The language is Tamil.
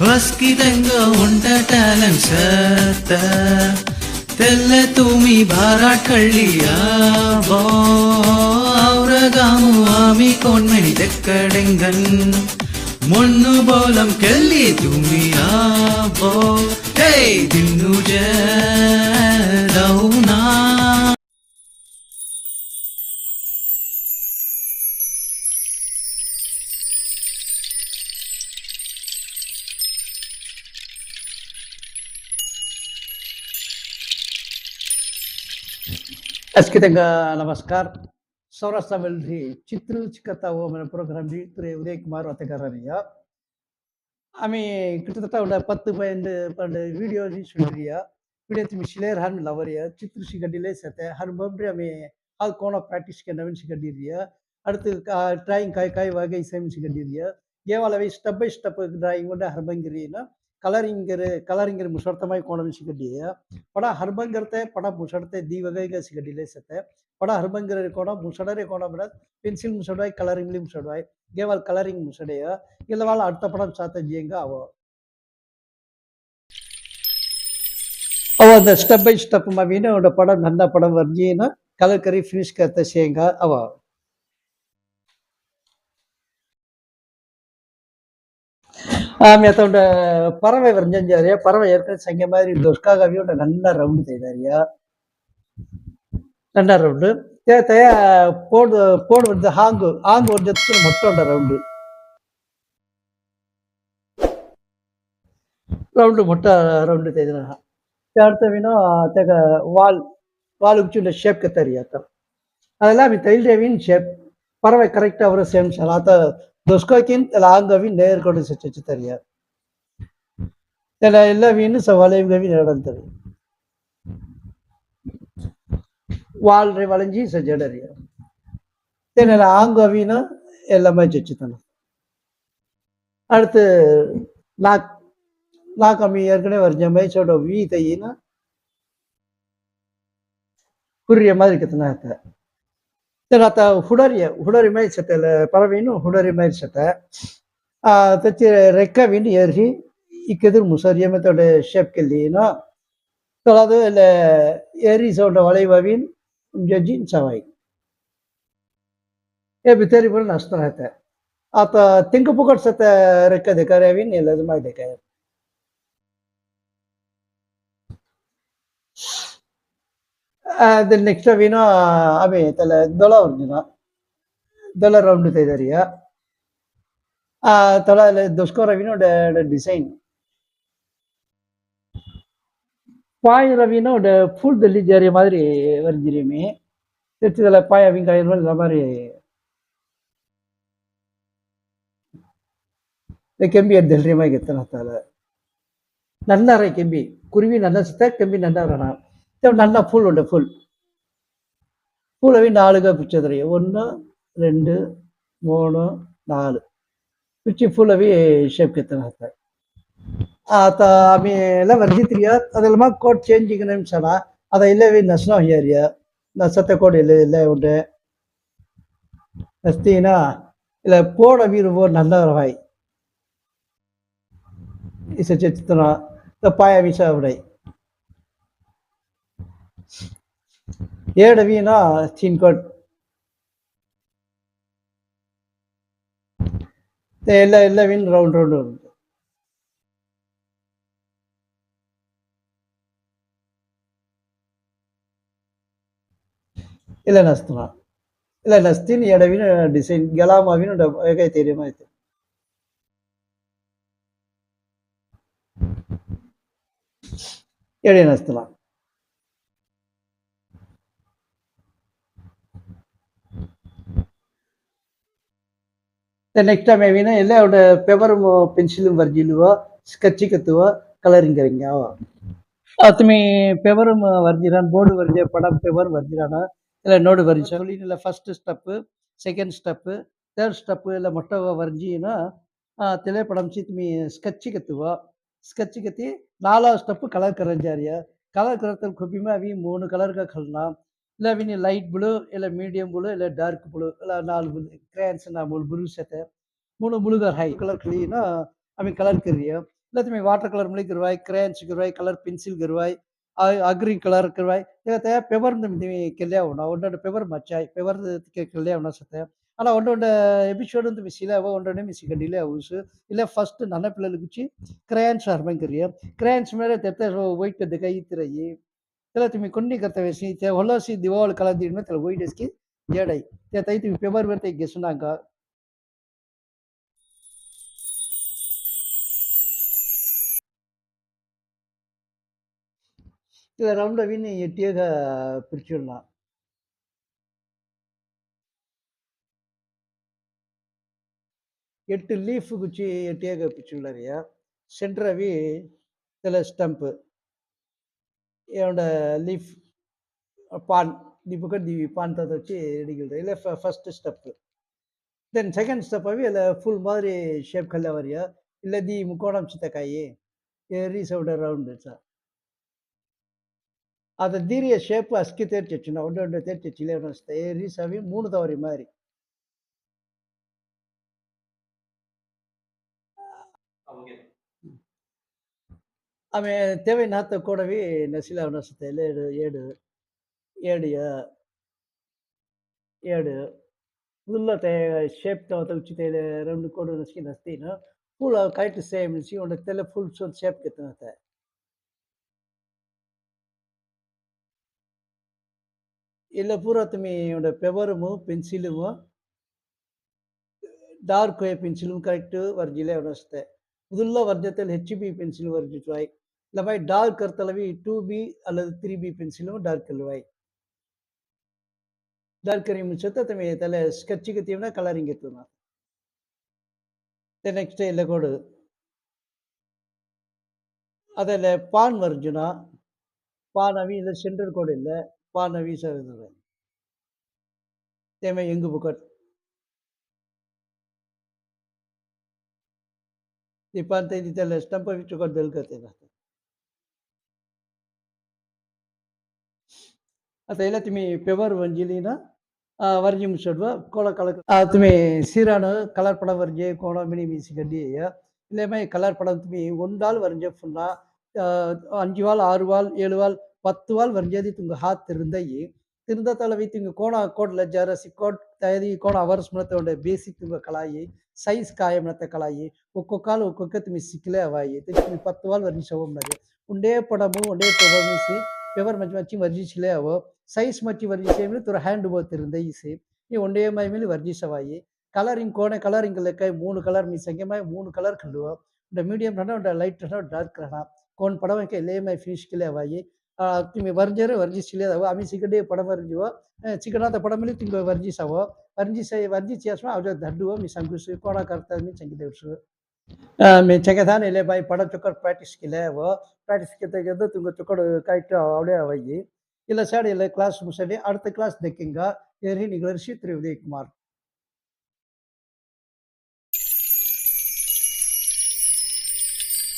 వస్కిదంగా ఉంట టాలెంట్ సత్త తెల్ల తూమి భారాటళ్ళియాబో ఔరగాము ఆమి కొన్మణి దెక్కడెంగన్ మొన్ను బోలం కెళ్ళి తుమియాబో ఖచ్చితంగా నమస్కార్ సౌరాష్ట్ర వెళ్ళి చిత్రుల చిక్కత ఓమైన ప్రోగ్రాం ఉదయ్ కుమార్ అత్తగారనయ్య ఆమె கிட்டத்தட்ட ஒரு பத்து பன்னெண்டு பன்னெண்டு வீடியோ சொல்றியா வீடியோ திரும்பி சிலேர் ஹர்ம் லவரியா சித்ரு சிகண்டிலே சேர்த்த ஹர்மம்ன்றி ஆமே அது கோண ப்ராக்டிஸ்க்கு நவீன் சிகண்டிரியா அடுத்து ட்ராயிங் காய் காய் வகை சேமிச்சு கண்டிரியா ஏவாலவை ஸ்டெப் பை ஸ்டெப் டிராயிங் கொண்டு ஹர்மங்கிரின்னா ಕಲರಿಂಗರೆ ಕಲರಿಂಗರೆ ಮುಸರ್ತಮಾಯಿ ಕೋಣನ ಸಿಗಡ್ಡಿಯ ಪಡ ಹರ್ಬಂಗರ್ತೆ ಪಡ ಮುಸಡತೆ ದಿವಗೈಗ ಸಿಗಡ್ಡಿಲೆ ಸತೆ ಪಡ ಹರ್ಬಂಗರೆ ಕೋಣ ಮುಸಡರೆ ಕೋಣ ಬಿಡ ಪೆನ್ಸಿಲ್ ಮುಸಡವಾಯ್ ಕಲರಿಂಗ್ಲಿ ಮುಸಡವಾಯ್ ಕೇವಲ ಕಲರಿಂಗ್ ಮುಸಡೆಯ ಇಲ್ಲವಾಳ ಅರ್ಥ ಪಡ ಸಾತ ಜಿಯಂಗ ಅವ ಅವ ಅದ ಸ್ಟೆಪ್ ಬೈ ಸ್ಟೆಪ್ ಮಾವಿನ ಅವಡ ಪಡ ನನ್ನ ಪಡ ವರ್ಜಿನ ಕಲರ್ ಕರಿ ಫಿನಿಶ್ ಕರ್ತ ಸೇಂಗ ಅವ மெத்தோண்ட பறவை வரைஞ்சாரியா பறவை ஏற்கனவே சங்க மாதிரி தொஷ்காகவியோட நல்ல ரவுண்டு செய்தாரியா ரெண்டாம் ரவுண்டு தே தயா போடு போடு வந்து ஹாங்கு. ஹாங்கு வருஷத்துக்கு மொத்தோண்ட ரவுண்டு ரவுண்டு மொட்டை ரவுண்டு அடுத்த அடுத்தவினா தேக வால் வாலுக்கு உள்ள ஷேப் கத்தாரியாத்தான் அதெல்லாம் தயில் தேவின் ஷேப் பறவை கரெக்டாக வரும் சேம் சார் அதான் Doskokin லாங்கவின் நேர்கொண்டு சிச்சிச்சு தெரியாது. எல்லா ச வளைவுகவின் இடம் தெரியும். வாழ்ற வளைஞ்சி செஞ்சடறியும் தென ஆங்கவினா எல்லாமே செச்சுத்தனும் அடுத்து நா நான் கம்மி ஏற்கனவே வரைஞ்ச மாதிரி சொல்ற வீ தையினா குறிய மாதிரி கத்தனா ಆತ ಹುಡರಿಯ ಹುಡರಿ ಮೈ ಸೆತೆಲ್ಲ ಪರವೀನು ಹುಡರಿ ಮೈ ಸೆತೆ ತಚ್ಚಿ ರೆಕ್ಕವಿನ ಎರ್ಹಿ ಇಕ್ಕೆದುರು ಮುಸರಿಯ ಮತ್ತೊಡೆ ಶೇಪ್ ಕೆಲ್ಲಿನ ತೊಳದು ಎಲ್ಲ ಏರಿ ಸೌಂಡ ಒಳೆಯುವವಿನ ಜಜ್ಜಿನ ಸವಾಯಿ ಏ ಬಿತ್ತೇರಿ ಬರ ನಷ್ಟ ಆತ ಆತ ತಿಂಕ ಪುಕಟ್ ಸತ ರೆಕ್ಕ ದೇಕಾರವಿನ ಎಲ್ಲ ಮೈ ದೇಕಾರ ದೆನ್ ನೆಕ್ಸ್ಟ್ ಅವಿನ ಅವೆ ತಲ ದೊಳ ವರ್ಜಿನ ದೊಳ ರೌಂಡ್ ತೆಗೆದರಿಯ ಆ ತಳ ದೊಸ್ಕೋ ರವಿನ ಡಿಸೈನ್ பாய் ரவினோட ஃபுல் டெல்லி ஜாரிய மாதிரி வரைஞ்சிருமே திருச்சிதில் பாய் வெங்காயம் இந்த மாதிரி இந்த ಕೆಂಬಿ ಧೈರ್ಯವಾಗಿ ಎತ್ತನತ್ತಾಲ ನನ್ನ ರೈ ಕೆಂಬಿ ಕುರುವಿ ನನ್ನ ಸುತ್ತ ಕೆಂಬಿ ನನ್ನ ರಣ நல்லா ஃபுல் உண்டு ஃபுல் ஃபுல்லவே நாலுக பிச்சு தெரியும் ஒன்று ரெண்டு மூணு நாலு பிச்சு ಫುಲ್ಲವಿ ಶೇಪ್ ಕೆತ್ತನ ಹಾಕ್ತಾರೆ ಆತ ಆಮೇಲೆ ವರ್ಜಿತ್ರಿಯ ಅದೆಲ್ಲ ಕೋಟ್ ಚೇಂಜಿಂಗ್ ನಿಮಿಷನ ಅದ ಇಲ್ಲೇ ನಸ್ನೋ ಹಿಯರಿಯ ನಸತ್ತೆ ಕೋಡ್ ಇಲ್ಲ ಇಲ್ಲೇ ಉಂಟೆ ನಸ್ತೀನ ಇಲ್ಲ ಪೋಡ ವೀರುವ நல்லவர் வாய் இசை சித்தனா இந்த பாய விஷ உடை ஏழு வீணா சீன்கோட் ಎಲ್ಲ ಎಲ್ಲ ವಿನ್ ರೌಂಡ್ ರೌಂಡ್ ಉಂಟು ಇಲ್ಲ ನಸ್ತನ ಇಲ್ಲ ನಸ್ತಿನ ಎಡವಿನ ಡಿಸೈನ್ ಗೆಲಾಮಾವಿನ ಹೇಗೈತೆ ಐತೆ ಎಡೆ ನಸ್ತನ ನೆಕ್ಸ್ಟ್ ಟೈಮ್ ಏವಿನ ಎಲ್ಲ ಅವಡ ಪೆಪರ್ ಪೆನ್ಸಿಲ್ ಬರ್ಜಿಲ್ವ ಸ್ಕೆಚ್ ಕತ್ತುವ ಕಲರಿಂಗ್ ಕರಿಂಗ ಅತ್ಮಿ ಪೆಪರ್ ವರ್ಜಿರಾನ್ ಬೋರ್ಡ್ ವರ್ಜೆ ಪಡ ಪೆಪರ್ ವರ್ಜಿರಾನ ಎಲ್ಲ ನೋಡು ವರ್ಜಿ ಇಲ್ಲ first step second step third step ಎಲ್ಲ ಮೊಟ್ಟ ವರ್ಜಿನ ತಲೆ ಪಡಂಚಿ ತುಮಿ ಸ್ಕೆಚ್ ಕತ್ತುವ ಸ್ಕೆಚ್ ಕತ್ತಿ ನಾಲಾ ಸ್ಟೆಪ್ ಕಲರ್ ಕರಂಜಾರಿಯ ಕಲರ್ ಕರತಲ್ ಖುಬಿಮೆ ಅವಿ ಮೂರು ಕಲರ್ ಕಲ್ನಾ లేవని లైట్ బ్లూ ఇలా మీడియం బ్లూ ఇలా డార్క్ బ్లూ ఇలా నాలుగు క్రేన్స్ మూడు బ్లూస్ అయితే మూడు ములుగారు హై కలర్ క్లీనా అవి కలర్ కరియో లేకపోతే మీ వాటర్ కలర్ ములిగిరువాయి క్రేన్స్ గిరువాయి కలర్ పెన్సిల్ గిరువాయి ಅಗ್ರಿ ಕಲರ್ ಕರ್ವಾಯ್ ಇವತ್ತೆ ಪೆವರ್ ನಿಮ್ಗೆ ಕೆಲ್ಲೆ ಅವಣ ಒಂದೊಂದು ಪೆವರ್ ಮಚ್ಚಾಯ್ ಪೆವರ್ ಕೆಲ್ಲೆ ಅವಣ ಸತ್ತೆ ಅಲ್ಲ ಒಂದೊಂದು ಎಪಿಸೋಡ್ ಅಂತ ಮಿಸ್ ಇಲ್ಲವ ಒಂದೊಂದು ಮಿಸ್ ಕಂಡಿಲ್ಲ ಹೌಸ್ ಇಲ್ಲ ಫಸ್ಟ್ ನನ್ನ ಪಿಲ್ಲಲು ಗುಚ್ಚಿ ಕ್ರಯಾನ್ಸ್ ಅರ್ಮಂಕರಿಯ ಕ್ರಯಾನ್ಸ್ ಮೇಲೆ ತೆತ್ತೆ ವೈಟ್ ದೆಕ್ಕ ಈ ತಿರಯಿ त्याला तुम्ही कोणती करता वेळेशी त्या व्हलासी दिवाळ कला दिली त्याला वैट आहेस की जेड आहे त्या ताई तुम्ही पेपरवर ते घेसून नाका இதை ரவுண்டாக வீணு எட்டியாக பிரிச்சுடலாம் எட்டு லீஃபு குச்சி எட்டியாக பிரிச்சுள்ளாரியா சென்டராவி இதில் ஸ்டம்ப்பு என்னோட லீஃப் பான் லிப்புக்கு தி பாந்தத்தை வச்சு அடிக்கிறது இல்லை ஃபஸ்ட்டு ஸ்டெப்பு தென் செகண்ட் ஸ்டெப்பாகவே இல்லை ஃபுல் மாதிரி ஷேப் கல்ல வரையா? இல்லை தி முக்கோணம் சித்தக்காய்? ரீசவுட ரவுண்டு சார் அதை தீரிய ஷேப்பு அஸ்கி தேர்ச்சிச்சுன்னா ஒன்று ஒன்று தேர்ச்சிச்சு இல்லை ஏரி சவி மூணு தவறி மாதிரி ಆಮೆ ತೇವೆ ನಾತ ಕೊಡವಿ ನಸಿಲ ನಸತೆ ಏಳು ಏಡು ಏಡಿಯ ಏಡು ಗುಲ್ಲತೆ ಶೇಪ್ ತವತ ಉಚಿತೇಲೆ ರೆಂಡು ಕೊಡು ನಸ್ಕಿ ನಸ್ತೀನ ಫುಲ್ ಕರೆಕ್ಟ್ ಸೇಮ್ ನಿಸಿ ಒಂದ ತೆಲೆ ಫುಲ್ ಸೋಲ್ ಶೇಪ್ ಕೆತ್ತನತೆ ಇಲ್ಲ ಪೂರ ತುಮಿ ಒಂದ ಪೆಬರುಮು ಪೆನ್ಸಿಲುಮು ಡಾರ್ಕ್ ಪಿನ್ಸಿಲುಮು ಕರೆಕ್ಟ್ ವರ್ಜಿಲೆ ಅನಸ್ತೆ ಉದುಲ್ಲ ವರ್ಜತೆಲ್ ಹೆಚ್ ಬಿ ಪೆನ್ಸಿಲ್ ವರ್ಜಿಟ್ವಾಯ್ இந்த மாதிரி டார்க் கருத்தளவை டூ பி அல்லது த்ரீ பி பென்சிலும் டார்க் லவாய் டார்க் ಕರಿ ಮುಚ್ಚುತ್ತೆ ತಮಗೆ ತಲೆ ಸ್ಕೆಚ್ಗೆ ತೀವ್ರ கலரிங் ಇತ್ತು ನಾವು ನೆಕ್ಸ್ಟ್ ಇಲ್ಲ ಕೊಡು ಅದಲ್ಲ ಪಾನ್ ವರ್ಜುನ பானவி இல்லை சென்டர் கோடு இல்லை பானவி சரதுரை தேமை எங்கு புக்கட் இப்போ ಅಂತ ಇದ್ದಿದ್ದಲ್ಲ ಸ್ಟಂಪ ಬಿಚ್ಚು ಕೊಡ್ದಲ್ಲಿ ಕತೆ आता याला तुम्ही पेवर वंजिलीनं वर्जी मुसडवा ಕೋಲ ಕಲ तुम्ही சீரான கலர் படம் வரைஞ்சி கோலம் மினி மீசி கண்டி இல்லையுமே கலர் படம் துமி ஒன்றால் வரைஞ்ச ஃபுல்லா அஞ்சு வால் ஆறு வால் ஏழு வால் பத்து வால் வரைஞ்சது துங்க ஹாத் திருந்தை திருந்த தலைவி துங்க கோண கோட்ல ஜர சிக்கோட் தயதி கோಣ அவರ್ಸ್ ಮನತೊಂಡೆ ಬೇಸಿಕ್ ತುಂಗ ಕಲಾಯಿ ಸೈಜ್ ಕಾಯ ಮನತ ಕಲಾಯಿ ಒಕ್ಕೊಕ್ಕಾಲು ಒಕ್ಕೊಕ್ಕ ತುಮಿ ಸಿಕ್ಲೆ ಅವಾಯಿ ತುಮಿ ಪತ್ತು ವಾಲ್ ವರ್ಜಿಸೋಮ್ನದೆ ಉಂಡೇ ಪಡಮು ಉಂಡೇ ಪಡಮಿಸಿ ಪೆವರ್ ಮಜ್ಮಚ್ಚಿ ವರ್ಜಿಸಿಲೆ ಅವ ಸೈಜ್ ಮಟ್ಟಿ ವರ್ಜಿಸೇ ಮೇಲೆ ತುರ ಹ್ಯಾಂಡ್ ಬೋತಿರಿಂದ ಈಸಿ ಈ ಒಂದೇ ಮೈ ಮೇಲೆ ವರ್ಜಿಸವಾಯಿ ಕಲರಿಂಗ್ ಕೋಣೆ ಕಲರಿಂಗ್ ಲೆಕ್ಕ ಮೂರು ಕಲರ್ ಮೀ ಸಂಖ್ಯೆ ಮೈ ಮೂರು ಕಲರ್ ಕಂಡು ಉಂಡ ಮೀಡಿಯಂ ರಣ ಉಂಡ ಲೈಟ್ ರಣ ಡಾರ್ಕ್ ರಣ ಕೋಣ್ ಪಡವ ಲೇ ಮೈ ಫಿನಿಶ್ ಕಿಲೆ ಅವಾಯಿ ತಿಮ್ಮಿ ವರ್ಜರು ವರ್ಜಿಸಿಲೇ ಅದಾವ ಆಮಿ ಸಿಗಡೆ ಪಡಮ ವರ್ಜಿವೋ ಚಿಕನಾದ ಪಡಮಲಿ ತಿಂಗ ವರ್ಜಿಸವೋ ವರ್ಜಿಸ ವರ್ಜಿಸಿ ಅಸ್ಮ ಅವ ದಡ್ಡುವ ಮಿ ಸಂಕುಸು ಕೋಣ ಕರ್ತ ಮಿ ಸಂಗೀತವಸು ಮಿ ಚಕದಾನ ಇಲ್ಲೇ ಬಾಯಿ ಪಡ ಚುಕ್ಕಡ್ ಪ್ರಾಕ್ಟೀಸ್ ಕಿಲೆ ಅವೋ ಪ್ರಾಕ್ಟೀಸ್ ಕಿತ್ತೆ ಗೆದ್ದು ತುಂಗ ಚುಕ್ಕಡು ಕರೆಕ್ಟ್ ಅವಳೇ ಅವಯ್ಯಿ இல்லை சார் இல்லை கிளாஸ் முசடி அடுத்த கிளாஸ் தெக்கிங்கா எதிரி நீங்கள் ரிஷி திரு. உதயகுமார்.